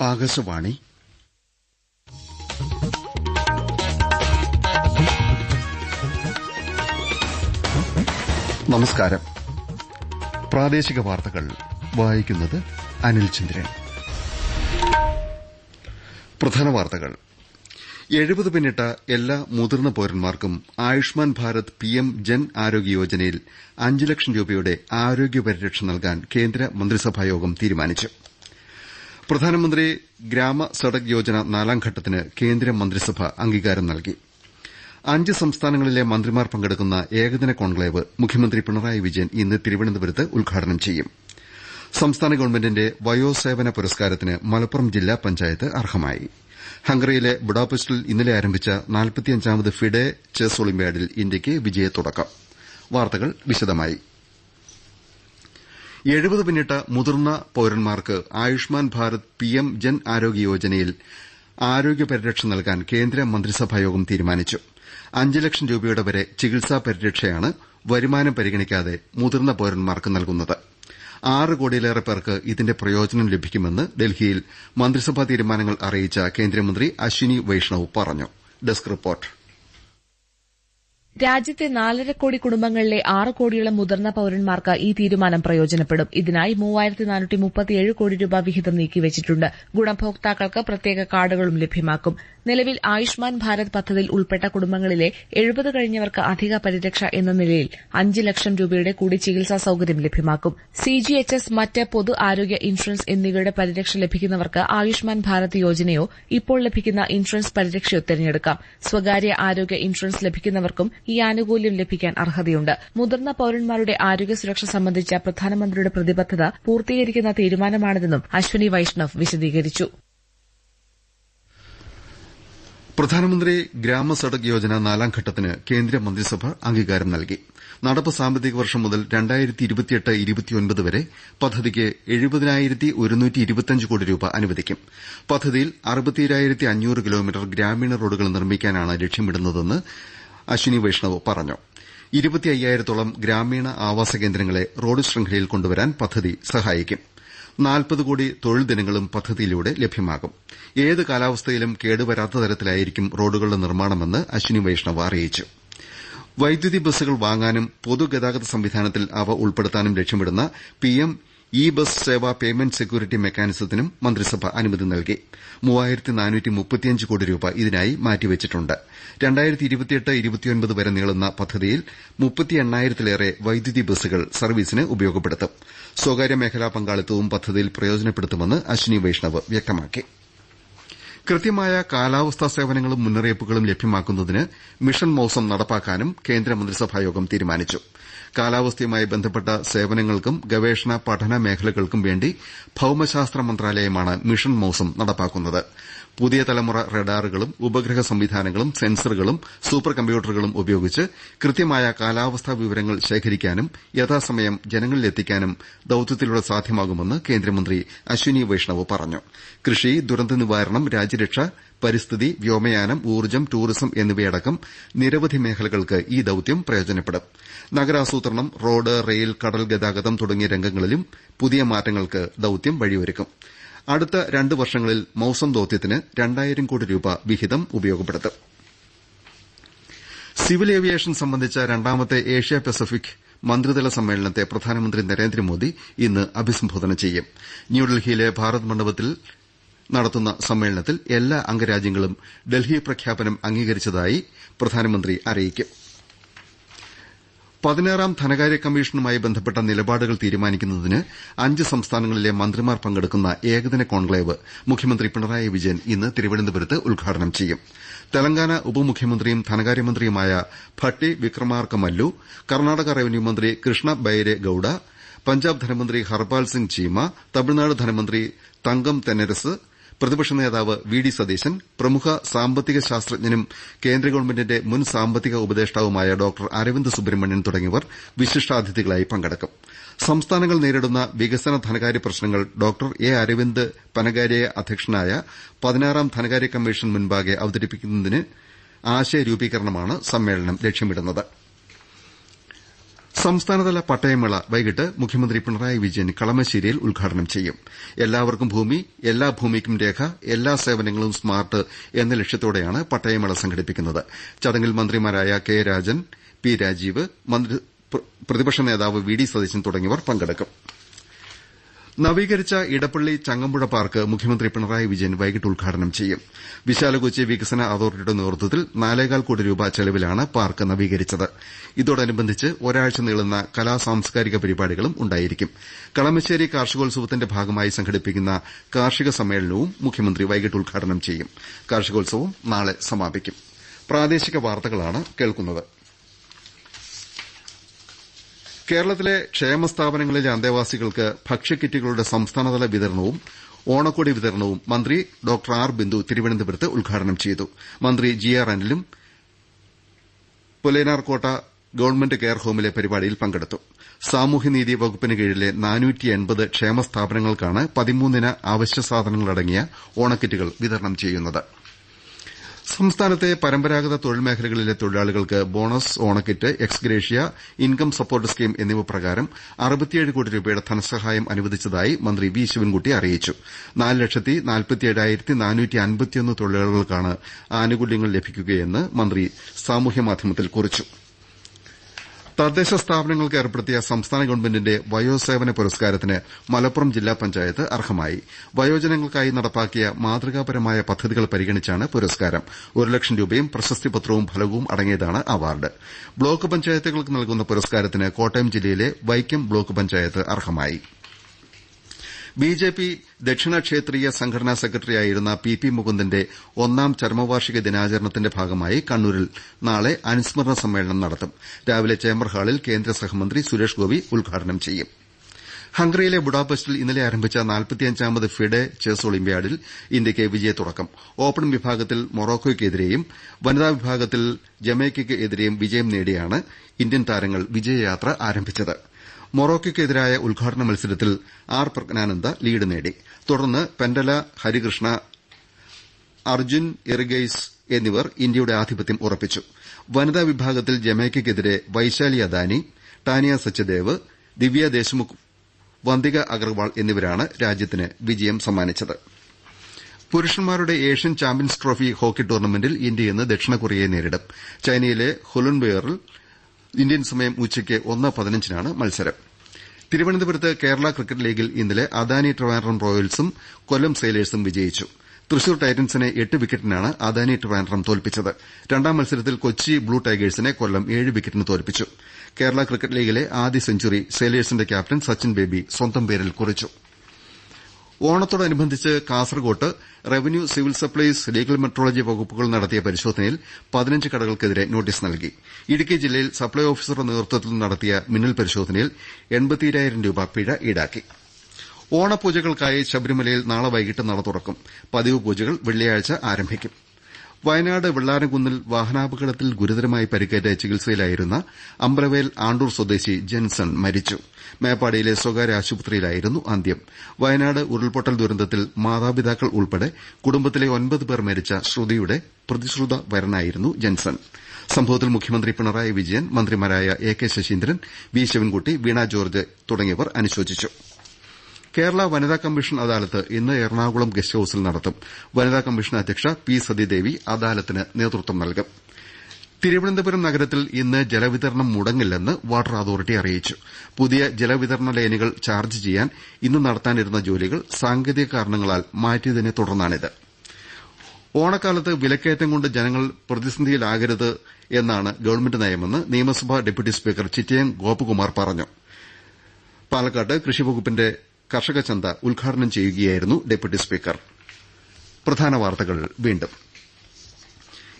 ആകാശവാണി. നമസ്കാരം. പ്രാദേശിക വാർത്തകൾ. വായിക്കുന്നത് അനിൽ ചന്ദ്രൻ. പ്രധാന വാർത്തകൾ. എഴുപത് പിന്നിട്ട എല്ലാ മുതിർന്ന പൌരന്മാർക്കും ആയുഷ്മാൻ ഭാരത് പിഎം ജൻ ആരോഗ്യ യോജനയിൽ അഞ്ച് ലക്ഷം രൂപയുടെ ആരോഗ്യ പരിരക്ഷ നൽകാൻ കേന്ദ്ര മന്ത്രിസഭായോഗം തീരുമാനിച്ചു. പ്രധാനമന്ത്രി ഗ്രാമ സഡക് യോജന നാലാം ഘട്ടത്തിന് കേന്ദ്ര മന്ത്രിസഭ അംഗീകാരം നൽകി. അഞ്ച് സംസ്ഥാനങ്ങളിലെ മന്ത്രിമാർ പങ്കെടുക്കുന്ന ഏകദിന കോൺക്ലേവ് മുഖ്യമന്ത്രി പിണറായി വിജയൻ ഇന്ന് തിരുവനന്തപുരത്ത് ഉദ്ഘാടനം ചെയ്യും. സംസ്ഥാന ഗവൺമെന്റിന്റെ വയോസേവന പുരസ്കാരത്തിന് മലപ്പുറം ജില്ലാ പഞ്ചായത്ത് അർഹമായി. ഹംഗറിയിലെ ബുഡാപെസ്റ്റിൽ ഇന്നലെ ആരംഭിച്ച നാൽപ്പത്തിയഞ്ചാമത് ഫിഡെ ചെസ് ഒളിമ്പ്യാഡിൽ ഇന്ത്യയ്ക്ക് വിജയത്തുടക്കം. എഴുപത് പിന്നിട്ട മുതിർന്ന പൌരന്മാർക്ക് ആയുഷ്മാൻ ഭാരത് പിഎം ജൻ ആരോഗ്യ യോജനയിൽ ആരോഗ്യ പരിരക്ഷ നൽകാൻ കേന്ദ്ര മന്ത്രിസഭായോഗം തീരുമാനിച്ചു. അഞ്ച് ലക്ഷം രൂപയുടെ വരെ ചികിത്സാ പരിരക്ഷയാണ് വരുമാനം പരിഗണിക്കാതെ മുതിർന്ന പൌരന്മാർക്ക് നൽകുന്നത്. ആറ് കോടിയിലേറെ പേർക്ക് ഇതിന്റെ പ്രയോജനം ലഭിക്കുമെന്ന് ഡൽഹിയിൽ മന്ത്രിസഭാ തീരുമാനങ്ങൾ അറിയിച്ച കേന്ദ്രമന്ത്രി അശ്വിനി വൈഷ്ണവ് പറഞ്ഞു. Desk report. രാജ്യത്തെ നാലര കോടി കുടുംബങ്ങളിലെ ആറ് കോടിയോളം മുതിർന്ന പൌരന്മാർക്ക് ഈ തീരുമാനം പ്രയോജനപ്പെടും. ഇതിനായി മൂവായിരത്തി നാനൂറ്റി മുപ്പത്തിയേഴ് കോടി രൂപ വിഹിതം നീക്കിവച്ചിട്ടുണ്ട്. ഗുണഭോക്താക്കൾക്ക് പ്രത്യേക കാർഡുകളും ലഭ്യമാക്കും. നിലവിൽ ആയുഷ്മാൻ ഭാരത് പദ്ധതിയിൽ ഉൾപ്പെട്ട കുടുംബങ്ങളിലെ എഴുപത് കഴിഞ്ഞവർക്ക് അധിക പരിരക്ഷ എന്ന നിലയിൽ അഞ്ച് ലക്ഷം രൂപയുടെ കൂടി ചികിത്സാ സൌകര്യം ലഭ്യമാക്കും. സിജിഎച്ച്എസ് മറ്റ് പൊതു ആരോഗ്യ ഇൻഷുറൻസ് എന്നിവയുടെ പരിരക്ഷ ലഭിക്കുന്നവർക്ക് ആയുഷ്മാൻ ഭാരത് യോജനയോ ഇപ്പോൾ ലഭിക്കുന്ന ഇൻഷുറൻസ് പരിരക്ഷയോ തെരഞ്ഞെടുക്കാം. സ്വകാര്യ ആരോഗ്യ ഇൻഷുറൻസ് ലഭിക്കുന്നവർക്കും ഈ ആനുകൂല്യം ലഭിക്കാൻ അർഹതയുണ്ട്. മുതിർന്ന പൌരന്മാരുടെ ആരോഗ്യ സുരക്ഷ സംബന്ധിച്ച പ്രധാനമന്ത്രിയുടെ പ്രതിബദ്ധത പൂർത്തീകരിക്കുന്ന തീരുമാനമാണിതെന്നും അശ്വനി വൈഷ്ണവ് വിശദീകരിച്ചു. പ്രധാനമന്ത്രി ഗ്രാമ സഡക് യോജന നാലാം ഘട്ടത്തിന് കേന്ദ്ര മന്ത്രിസഭ അംഗീകാരം നൽകി. നടപ്പ് സാമ്പത്തിക വർഷം മുതൽ വരെ പദ്ധതിക്ക് കോടി രൂപ അനുവദിക്കും. പദ്ധതിയിൽ കിലോമീറ്റർ ഗ്രാമീണ റോഡുകൾ നിർമ്മിക്കാനാണ് ലക്ഷ്യമിടുന്നതെന്ന് അശ്വിനി വൈഷ്ണവ് പറഞ്ഞു. ഇരുപത്തി അയ്യായിരത്തോളം ഗ്രാമീണ ആവാസ കേന്ദ്രങ്ങളെ റോഡ് ശൃംഖലയിൽ കൊണ്ടുവരാൻ പദ്ധതി സഹായിക്കും. നാൽപ്പത് കോടി തൊഴിൽ ദിനങ്ങളും പദ്ധതിയിലൂടെ ലഭ്യമാകും. ഏത് കാലാവസ്ഥയിലും കേടുവരാത്ത തരത്തിലായിരിക്കും റോഡുകളുടെ നിർമ്മാണമെന്ന് അശ്വിനി വൈഷ്ണവ് അറിയിച്ചു. വൈദ്യുതി ബസ്സുകൾ വാങ്ങാനും പൊതുഗതാഗത സംവിധാനത്തിൽ അവ ഉൾപ്പെടുത്താനും ലക്ഷ്യമിടുന്ന PM bus Sewa payment security മെക്കാനിസത്തിനും മന്ത്രിസഭ അനുമതി നൽകി. കോടി രൂപ ഇതിനായി മാറ്റിവച്ചിട്ടുണ്ട്. വരെ നീളുന്ന പദ്ധതിയിൽ മുപ്പത്തിയെണ്ണായിരത്തിലേറെ വൈദ്യുതി ബസ്സുകൾ സർവീസിന് ഉപയോഗപ്പെടുത്തും. സ്വകാര്യ മേഖലാ പങ്കാളിത്തവും പദ്ധതിയിൽ പ്രയോജനപ്പെടുത്തുമെന്ന് അശ്വിനി വൈഷ്ണവ് വ്യക്തമാക്കി. കൃത്യമായ കാലാവസ്ഥാ സേവനങ്ങളും മുന്നറിയിപ്പുകളും ലഭ്യമാക്കുന്നതിന് മിഷൻ മൌസം നടപ്പാക്കാനും കേന്ദ്രമന്ത്രിസഭായോഗം തീരുമാനിച്ചു. കാലാവസ്ഥയുമായി ബന്ധപ്പെട്ട സേവനങ്ങൾക്കും ഗവേഷണ പഠന മേഖലകൾക്കും വേണ്ടി ഭൌമശാസ്ത്ര മന്ത്രാലയമാണ് മിഷൻ മൌസം നടപ്പാക്കുന്നത്. പുതിയ തലമുറ റഡാറുകളും ഉപഗ്രഹ സംവിധാനങ്ങളും സെൻസറുകളും സൂപ്പർ കമ്പ്യൂട്ടറുകളും ഉപയോഗിച്ച് കൃത്യമായ കാലാവസ്ഥാ വിവരങ്ങൾ ശേഖരിക്കാനും യഥാസമയം ജനങ്ങളിലെത്തിക്കാനും ദൌത്യത്തിലൂടെ സാധ്യമാകുമെന്ന് കേന്ദ്രമന്ത്രി അശ്വിനി വൈഷ്ണവ് പറഞ്ഞു. കൃഷി ദുരന്ത നിവാരണം രാജ്യരക്ഷ പരിസ്ഥിതി വ്യോമയാനം ഊർജം ടൂറിസം എന്നിവയടക്കം നിരവധി മേഖലകൾക്ക് ഈ ദൌത്യം പ്രയോജനപ്പെടും. നഗരാസൂത്രണം റോഡ് റെയിൽ കടൽ ഗതാഗതം തുടങ്ങിയ രംഗങ്ങളിലും പുതിയ മാറ്റങ്ങൾക്ക് ദൌത്യം വഴിയൊരുക്കും. അടുത്ത രണ്ട് വർഷങ്ങളിൽ മൌസം ദൌത്യത്തിന് രണ്ടായിരം കോടി രൂപ വിഹിതം ഉപയോഗപ്പെടുത്തും. സിവിൽ ഏവിയേഷൻ സംബന്ധിച്ച രണ്ടാമത്തെ ഏഷ്യ പസഫിക് മന്ത്രിതല സമ്മേളനത്തെ പ്രധാനമന്ത്രി നരേന്ദ്രമോദി ഇന്ന് അഭിസംബോധന ചെയ്യും. ന്യൂഡൽഹിയിലെ ഭാരത് മണ്ഡപത്തിൽ നടത്തുന്ന സമ്മേളനത്തിൽ എല്ലാ അംഗരാജ്യങ്ങളും ഡൽഹി പ്രഖ്യാപനം അംഗീകരിച്ചതായി പ്രധാനമന്ത്രി അറിയിക്കും. പതിനാറാം ധനകാര്യ കമ്മീഷനുമായി ബന്ധപ്പെട്ട നിലപാടുകൾ തീരുമാനിക്കുന്നതിന് അഞ്ച് സംസ്ഥാനങ്ങളിലെ മന്ത്രിമാർ പങ്കെടുക്കുന്ന ഏകദിന കോൺക്ലേവ് മുഖ്യമന്ത്രി പിണറായി വിജയൻ ഇന്ന് തിരുവനന്തപുരത്ത് ഉദ്ഘാടനം ചെയ്യും. തെലങ്കാന ഉപമുഖ്യമന്ത്രിയും ധനകാര്യമന്ത്രിയുമായ ഭട്ടി വിക്രമാർക മല്ലു കർണാടക റവന്യൂ മന്ത്രി കൃഷ്ണ ബൈരെ ഗൌഡ പഞ്ചാബ് ധനമന്ത്രി ഹർപാൽ സിംഗ് ചീമ തമിഴ്നാട് ധനമന്ത്രി തങ്കം തെന്നരസ് പ്രതിപക്ഷ നേതാവ് വി ഡി സതീശൻ പ്രമുഖ സാമ്പത്തിക ശാസ്ത്രജ്ഞനും കേന്ദ്ര ഗവൺമെന്റിന്റെ മുൻ സാമ്പത്തിക ഉപദേഷ്ടാവുമായ ഡോക്ടർ അരവിന്ദ് സുബ്രഹ്മണ്യൻ തുടങ്ങിയവർ വിശിഷ്ടാതിഥികളായി പങ്കെടുക്കും. സംസ്ഥാനങ്ങൾ നേരിടുന്ന വികസന ധനകാര്യ പ്രശ്നങ്ങൾ ഡോക്ടർ എ അരവിന്ദ് പനകാരിയ അധ്യക്ഷനായ പതിനാറാം ധനകാര്യ കമ്മീഷൻ മുൻപാകെ അവതരിപ്പിക്കുന്നതിന് ആശയ രൂപീകരണമാണ് സമ്മേളനം ലക്ഷ്യമിടുന്നത്. സംസ്ഥാനതല പട്ടയമേള വൈകിട്ട് മുഖ്യമന്ത്രി പിണറായി വിജയൻ കളമശ്ശേരിയിൽ ഉദ്ഘാടനം ചെയ്യും. എല്ലാവർക്കും ഭൂമി എല്ലാ ഭൂമിക്കും രേഖ എല്ലാ സേവനങ്ങളും സ്മാർട്ട് എന്ന ലക്ഷ്യത്തോടെയാണ് പട്ടയമേള സംഘടിപ്പിക്കുന്നത്. ചടങ്ങിൽ മന്ത്രിമാരായ കെ രാജൻ പി രാജീവ് പ്രതിപക്ഷ നേതാവ് വി ഡി സതീശൻ തുടങ്ങിയവർ പങ്കെടുക്കും. നവീകരിച്ച ഇടപ്പള്ളി ചങ്ങമ്പുഴ പാർക്ക് മുഖ്യമന്ത്രി പിണറായി വിജയൻ വൈകിട്ട് ഉദ്ഘാടനം ചെയ്യും. വിശാലകൊച്ചി വികസന അതോറിറ്റിയുടെ നേതൃത്വത്തിൽ നാലേകാൽ കോടി രൂപ ചെലവിലാണ് പാർക്ക് നവീകരിച്ചത്. ഇതോടനുബന്ധിച്ച് ഒരാഴ്ച നീളുന്ന കലാ സാംസ്കാരിക പരിപാടികളും ഉണ്ടായിരിക്കും. കളമശ്ശേരി കാർഷികോത്സവത്തിന്റെ ഭാഗമായി സംഘടിപ്പിക്കുന്ന കാർഷിക സമ്മേളനവും മുഖ്യമന്ത്രി വൈകിട്ട് ഉദ്ഘാടനം ചെയ്യും. കാർഷികോത്സവം നാളെ സമാപിക്കും. കേരളത്തിലെ ക്ഷേമ സ്ഥാപനങ്ങളിലെ അന്തേവാസികൾക്ക് ഭക്ഷ്യക്കിറ്റുകളുടെ സംസ്ഥാനതല വിതരണവും ഓണക്കോടി വിതരണവും മന്ത്രി ഡോക്ടർ ആർ. ബിന്ദു തിരുവനന്തപുരത്ത് ഉദ്ഘാടനം ചെയ്തു. മന്ത്രി ജി. ആർ. അനിലും പുലയനാർകോട്ട ഗവൺമെന്റ് കെയർ ഹോമിലെ പരിപാടിയിൽ പങ്കെടുത്തു. സാമൂഹ്യനീതി വകുപ്പിന് കീഴിലെ ക്ഷേമ സ്ഥാപനങ്ങൾക്കാണ് പതിമൂന്നിന അവശ്യ സാധനങ്ങളടങ്ങിയ ഓണക്കിറ്റുകൾ വിതരണം ചെയ്യുന്നത്. സംസ്ഥാനത്തെ പരമ്പരാഗത തൊഴിൽ മേഖലകളിലെ തൊഴിലാളികൾക്ക് ബോണസ് ഓണക്കിറ്റ് എക്സ്ഗ്രേഷ്യ ഇൻകം സപ്പോർട്ട് സ്കീം എന്നിവ പ്രകാരം അറുപത്തിയേഴ് കോടി രൂപയുടെ ധനസഹായം അനുവദിച്ചതായി മന്ത്രി വി. ശിവൻകുട്ടി അറിയിച്ചു. നാല് ലക്ഷത്തി നാൽപ്പത്തിയേഴായിരത്തി നാനൂറ്റി അൻപത്തിയൊന്ന് തൊഴിലാളികൾക്കാണ് ആനുകൂല്യങ്ങൾ ലഭിക്കുകയെന്ന് മന്ത്രി സാമൂഹ്യമാധ്യമത്തിൽ കുറിച്ചു. തദ്ദേശ സ്ഥാപനങ്ങൾക്ക് ഏർപ്പെടുത്തിയ സംസ്ഥാന ഗവൺമെന്റിന്റെ വയോസേവന പുരസ്കാരത്തിന് മലപ്പുറം ജില്ലാ പഞ്ചായത്ത് അർഹമായി. വയോജനങ്ങൾക്കായി നടപ്പാക്കിയ മാതൃകാപരമായ പദ്ധതികൾ പരിഗണിച്ചാണ് പുരസ്കാരം. ഒരു ലക്ഷം രൂപയും പ്രശസ്തിപത്രവും ഫലകവും അടങ്ങിയതാണ് അവാർഡ്. ബ്ലോക്ക് പഞ്ചായത്തുകൾക്ക് നൽകുന്ന പുരസ്കാരത്തിന് കോട്ടയം ജില്ലയിലെ വൈക്കം ബ്ലോക്ക് പഞ്ചായത്ത് അർഹമായി. ബിജെപി ദക്ഷിണ ക്ഷേത്രീയ സംഘടനാ സെക്രട്ടറിയായിരുന്ന പി പി മുകുന്ദന്റെ ഒന്നാം ചരമവാർഷിക ദിനാചരണത്തിന്റെ ഭാഗമായി കണ്ണൂരിൽ നാളെ അനുസ്മരണ സമ്മേളനം നടത്തും. രാവിലെ ചേംബർ ഹാളിൽ കേന്ദ്ര സഹമന്ത്രി സുരേഷ് ഗോപി ഉദ്ഘാടനം ചെയ്യും. ഹംഗറിയിലെ ബുഡാപെസ്റ്റിൽ ഇന്നലെ ആരംഭിച്ച നാൽപ്പത്തിയഞ്ചാമത് ഫിഡെ ചെസ് ഒളിമ്പ്യാഡിൽ ഇന്ത്യയ്ക്ക് വിജയത്തുടക്കം ഓപ്പൺ വിഭാഗത്തിൽ മൊറോക്കോയ്ക്കെതിരെയും വനിതാ വിഭാഗത്തിൽ ജമൈക്കയ്ക്കെതിരെയും വിജയം നേടിയാണ് ഇന്ത്യൻ താരങ്ങൾ വിജയയാത്ര ആരംഭിച്ചത്. മൊറോക്കോയ്ക്കെതിരായ ഉദ്ഘാടന മത്സരത്തിൽ ആർ പ്രജ്ഞാനന്ദ ലീഡ് നേടി. തുടർന്ന് പെൻഡല ഹരികൃഷ്ണ അർജുൻ എറിഗെയ്സ് എന്നിവർ ഇന്ത്യയുടെ ആധിപത്യം ഉറപ്പിച്ചു. വനിതാ വിഭാഗത്തിൽ ജമൈക്കയ്ക്കെതിരെ വൈശാലി അദാനി ടാനിയ സച്ചദേവ് ദിവ്യ ദേശ്മുഖ് വന്തിക അഗർവാൾ എന്നിവരാണ് രാജ്യത്തിന് വിജയം സമ്മാനിച്ചത്. പുരുഷന്മാരുടെ ഏഷ്യൻ ചാമ്പ്യൻസ് ട്രോഫി ഹോക്കി ടൂർണമെന്റിൽ ഇന്ത്യ ഇന്ന് ദക്ഷിണ കൊറിയയെ നേരിടും. ചൈനയിലെ ഹുലുൻബെയറിൽ ഇന്ത്യൻ സമയം ഉച്ചയ്ക്ക് ഒന്ന് പതിനഞ്ചിനാണ് മത്സരം. തിരുവനന്തപുരത്ത് കേരള ക്രിക്കറ്റ് ലീഗിൽ ഇന്നലെ അദാനി ട്രിവാൻഡ്രം റോയൽസും കൊല്ലം സെയിലേഴ്സും വിജയിച്ചു. തൃശൂർ ടൈറ്റൻസിനെ എട്ട് വിക്കറ്റിനാണ് അദാനി ട്രിവാൻഡ്രം തോൽപ്പിച്ചത്. രണ്ടാം മത്സരത്തിൽ കൊച്ചി ബ്ലൂ ടൈഗേഴ്സിനെ കൊല്ലം ഏഴ് വിക്കറ്റിന് തോൽപ്പിച്ചു. കേരള ക്രിക്കറ്റ് ലീഗിലെ ആദ്യ സെഞ്ചുറി സെയിലേഴ്സിന്റെ ക്യാപ്റ്റൻ സച്ചിൻ ബേബി സ്വന്തം പേരിൽ കുറിച്ചു. ഓണത്തോടനുബന്ധിച്ച് കാസർകോട്ട് revenue civil supplies legal metrology വകുപ്പുകൾ നടത്തിയ പരിശോധനയിൽ പതിനഞ്ച് കടകൾക്കെതിരെ നോട്ടീസ് നൽകി. ഇടുക്കി ജില്ലയിൽ സപ്ലൈ ഓഫീസറുടെ നേതൃത്വത്തിൽ നടത്തിയ മിന്നൽ പരിശോധനയിൽ എൺപത്തിരായിരം രൂപ പിഴ ഈടാക്കി. ഓണപൂജകൾക്കായി ശബരിമലയിൽ നാളെ വൈകിട്ട് നട തുറക്കും. പതിവ് പൂജകൾ വെള്ളിയാഴ്ച ആരംഭിക്കും. വയനാട് വെള്ളാരംകുന്നിൽ വാഹനാപകടത്തിൽ ഗുരുതരമായി പരിക്കേറ്റ് ചികിത്സയിലായിരുന്ന അമ്പലവേൽ ആണ്ടൂർ സ്വദേശി ജെൻസൺ മരിച്ചു. മേപ്പാടിയിലെ സ്വകാര്യ ആശുപത്രിയിലായിരുന്നു അന്ത്യം. വയനാട് ഉരുൾപൊട്ടൽ ദുരന്തത്തിൽ മാതാപിതാക്കൾ ഉൾപ്പെടെ കുടുംബത്തിലെ ഒൻപത് പേർ മരിച്ച ശ്രുതിയുടെ പ്രതിശ്രുത വരനായിരുന്നു ജെൻസൺ. സംഭവത്തിൽ മുഖ്യമന്ത്രി പിണറായി വിജയൻ മന്ത്രിമാരായ A K Saseendran V Sivankutty Veena George തുടങ്ങിയവർ അനുശോചിച്ചു. കേരള വനിതാ കമ്മീഷൻ അദാലത്ത് ഇന്ന് എറണാകുളം ഗസ്റ്റ് ഹൌസിൽ നടത്തും. വനിതാ കമ്മീഷൻ അധ്യക്ഷ പി സതീദേവി അദാലത്തിന് നേതൃത്വം നൽകും. തിരുവനന്തപുരം നഗരത്തിൽ ഇന്ന് ജലവിതരണം മുടങ്ങില്ലെന്ന് വാട്ടർ അതോറിറ്റി അറിയിച്ചു. പുതിയ ജലവിതരണ ലൈനുകൾ ചാർജ് ചെയ്യാൻ ഇന്ന് നടത്താനിരുന്ന ജോലികൾ സാങ്കേതിക കാരണങ്ങളാൽ മാറ്റിയതിനെ തുടർന്നാണിത്. ഓണക്കാലത്ത് വിലക്കയറ്റം കൊണ്ട് ജനങ്ങൾ പ്രതിസന്ധിയിലാകരുത് എന്നാണ് ഗവൺമെന്റ് നയമെന്ന് നിയമസഭാ ഡെപ്യൂട്ടി സ്പീക്കർ ചിറ്റയം ഗോപകുമാർ പറഞ്ഞു. പാലക്കാട്ട് കൃഷിവകുപ്പിന്റെ കർഷക ചന്ത ഉദ്ഘാടനം ചെയ്യുകയായിരുന്നു ഡെപ്യൂട്ടി സ്പീക്കർ.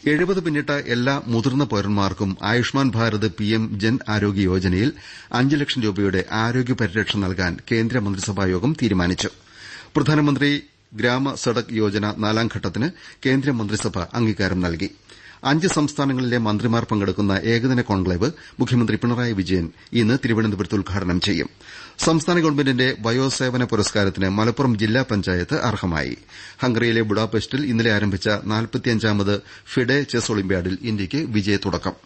എഴുപത് പിന്നിട്ട എല്ലാ മുതിർന്ന പൌരന്മാർക്കും ആയുഷ്മാൻ ഭാരത് പിഎം ജൻ ആരോഗ്യ യോജനയിൽ അഞ്ച് ലക്ഷം രൂപയുടെ ആരോഗ്യ പരിരക്ഷ നൽകാൻ കേന്ദ്ര മന്ത്രിസഭായോഗം തീരുമാനിച്ചു. പ്രധാനമന്ത്രി ഗ്രാമ സഡക് യോജന നാലാംഘട്ടത്തിന് കേന്ദ്രമന്ത്രിസഭ കേന്ദ്ര അംഗീകാരം നൽകി. അഞ്ച് സംസ്ഥാനങ്ങളിലെ മന്ത്രിമാർ പങ്കെടുക്കുന്ന ഏകദിന കോൺക്ലേവ് മുഖ്യമന്ത്രി പിണറായി വിജയൻ ഇന്ന് തിരുവനന്തപുരത്ത് ഉദ്ഘാടനം ചെയ്യും. സംസ്ഥാന ഗവൺമെന്റിന്റെ വയോസേവന പുരസ്കാരത്തിന് മലപ്പുറം ജില്ലാ പഞ്ചായത്ത് അർഹമായി. ഹംഗറിയിലെ ബുഡാപെസ്റ്റിൽ ഇന്നലെ ആരംഭിച്ച നാൽപ്പത്തിയഞ്ചാമത് ഫിഡെ ചെസ് ഒളിമ്പ്യാഡിൽ ഇന്ത്യയ്ക്ക് വിജയത്തുടക്കം.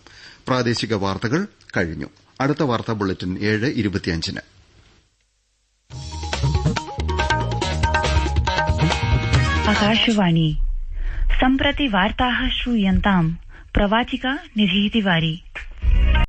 പ്രാദേശിക വാർത്തകൾ കഴിഞ്ഞു. അടുത്ത വാർത്താ ബുള്ളറ്റിൻ ഏഴ് ഇരുപത്തിയഞ്ചിന്. ആകാശവാണി सम्प्रति वार्ताः श्रूयन्ताम् प्रवाचिका निधि तिवारी